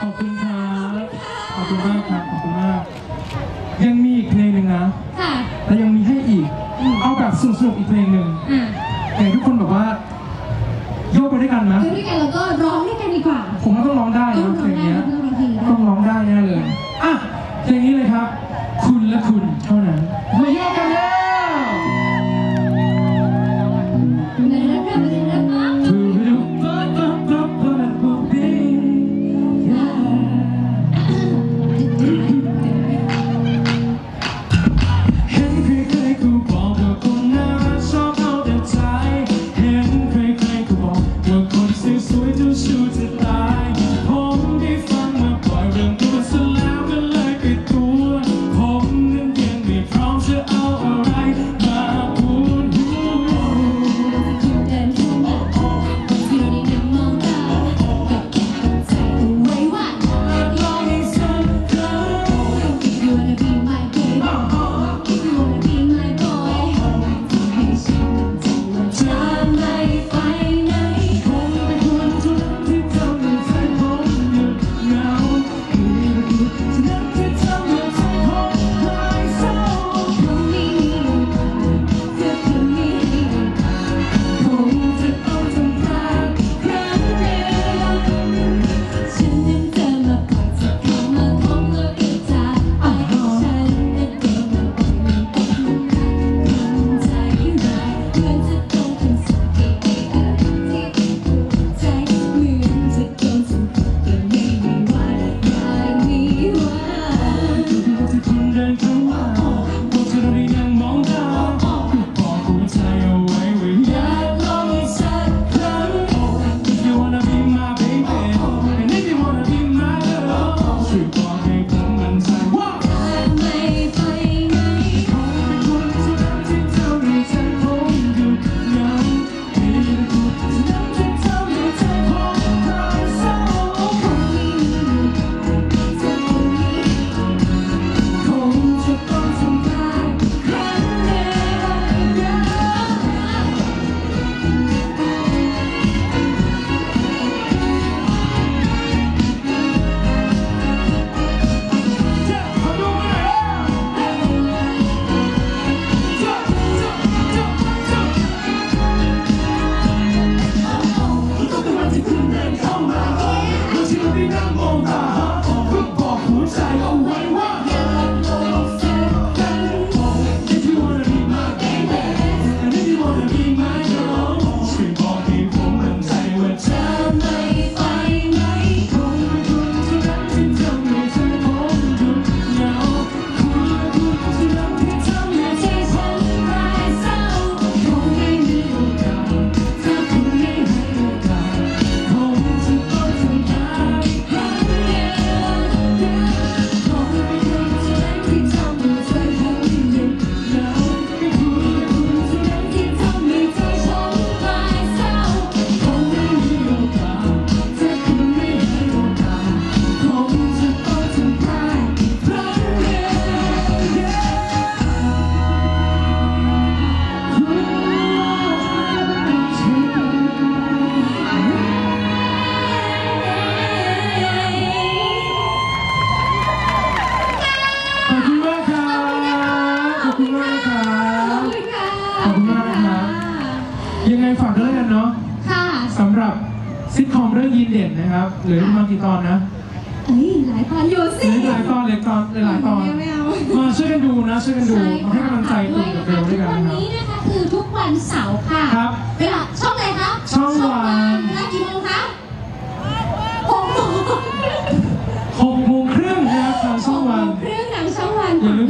ขอบคุณครับ ขอบคุณมากครับ ขอบคุณมาก ยังมีอีกเพลงหนึ่งนะ ค่ะ และยังมีให้อีก เอาแบบสนุกๆอีกเพลงหนึ่งอะแต่ทุกคนแบบว่า โยกไปด้วยกันนะ อยู่ด้วยกันแล้วก็ร้องด้วยกันดีกว่า ผมว่าต้องร้องได้ต้องนะร้เพอลงงได้เนี้ย ต้องร้องเพลงได้ต้องร้องได้แน่เลย อะ เพลงนี้เลยครับ คุณและคุณเท่านั้นม ยังไงฝากด้วยกันเนาะค่ะ สำหรับซิทคอมเรื่องยีนเด่นนะครับเหลือประมาณกี่ตอนนะเอ้ยหลายตอนอยู่เหสิลือหลายตอนเหลือตอนเหลือหลายตอนไม่เอา มาช่วยกันดูนะช่วยกันดูใช่มาให้กำลังใจด้ตุวยนกับนะเบคะลทุด้วยกกันวันนะครับ นี้นะคะคือทุกวันเสาร์ค่ะครับเวลาช่องไหนคะช่องวัน เวลากี่โมงคะหกโมงหกโมงครึ่งนะครับทางช่องวันเครื่องหนังช่องวันอย่าลืม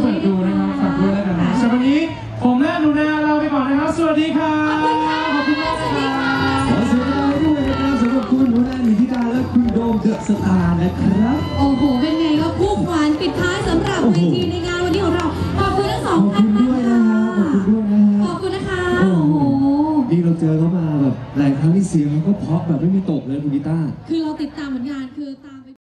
ำหรับคุณหนูนาหนิธิดาและคุณโดมเดอะสตาร์นะครับ โอ้โห เป็นไงก็คู่ขวัญปิดท้ายสำหรับโอ้เวโหทีในงานวันนี้ของเรา ขอบคุณทั้งสองขอบท่าคุนณมาด้วยกนะค่ะฮะขอบคุณด้วยนะฮะขอบคุณนะคะ โอ้โอ้โหโห นี่เราเจอเขามาแบบหลายครั้งที่เสียงเขาก็เพราะแบบไม่มีตกเลยคุณกีตาร์คือ